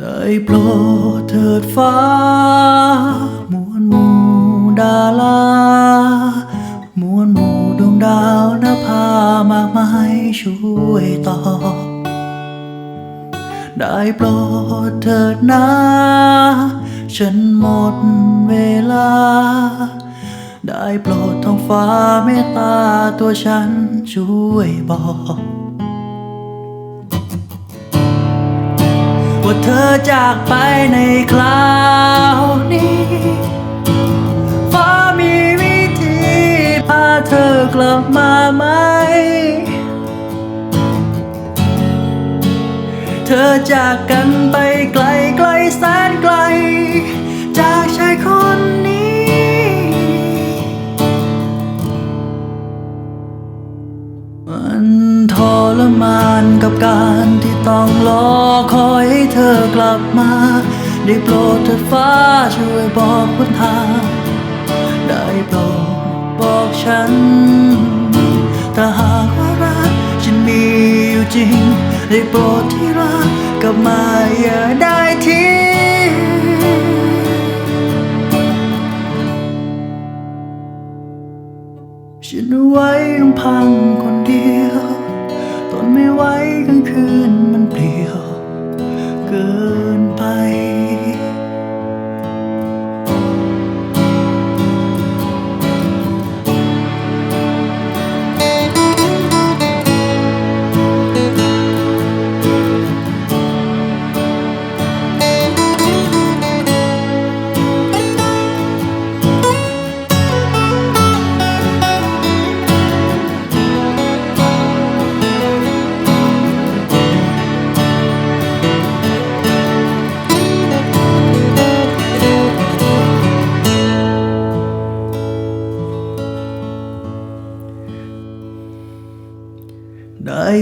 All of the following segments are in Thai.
ได้โปรดเถิดฟ้ามวลหมู่ดารามวลหมู่ดวงดาวนภามากมายช่วยตอบได้โปรดเถิดนะฉันหมดเวลา ได้โปรดท้องฟ้าเมตตาตัวฉันช่วยบอก ว่าเธอจากไปในคราวนี้ ฟ้ามีวิธีพาเธอกลับมาไหม เธอจากกันไปไกลไกลแสนไกล จากชายคนนี้มันทรมานกับการที่ ต้องรอคอยให้เธอกลับมา ได้โปรดเถิดฟ้าช่วยบอกหนทาง ได้โปรดบอกฉันถ้าหากว่ารักฉันมีอยู่จริง ได้โปรดที่รักกลับมาอย่าได้ทิ้งฉันไว้ลำพังคนเดียว ไว้กลางคืนมัน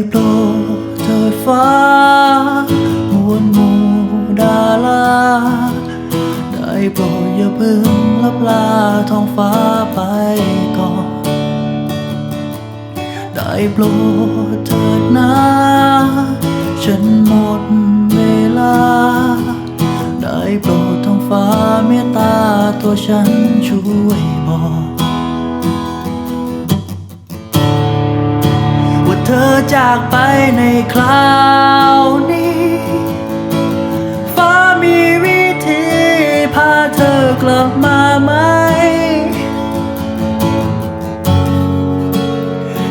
โปรดเถิดฟ้ามวลหมู่ดาราได้โปรดอย่าเพิ่งลับลาท้องฟ้าไปก่อน ได้โปรดเถิดนะฉันหมดเวลา ได้โปรดท้องฟ้าเมตตาตัวฉันช่วยบอก เธอจากไปในคราวนี้ ฟ้ามีวิธีพาเธอกลับมาไหม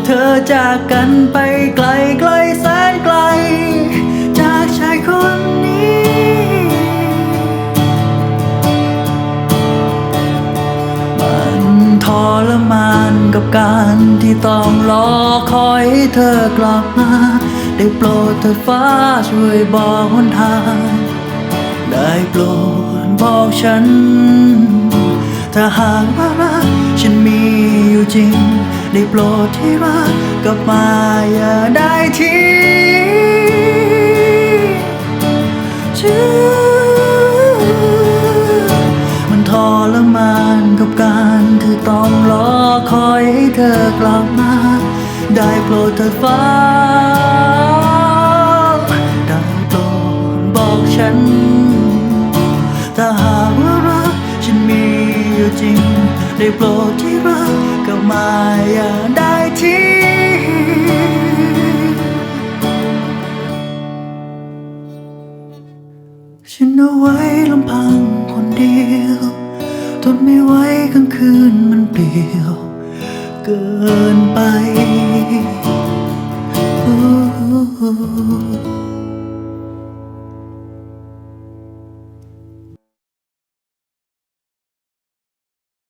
เธอจากกันไปไกลไกล ที่ต้องรอคอยให้เธอกลับมา ได้โปรดเธอฟ้าช่วยบอกหนทาง ได้โปรดบอกฉัน ถ้าหากว่ารักฉันมีอยู่จริง ได้โปรดที่รักกลับมาอย่าได้ทิ้ง ต้องรอคอยให้เธอกลับมา ได้โปรดเธอฟ้าได้โปรดบอกฉัน ถ้าหากว่ารักฉันมีอยู่จริง ได้โปรดที่รักก็มาอย่าได้ ยว เกินไป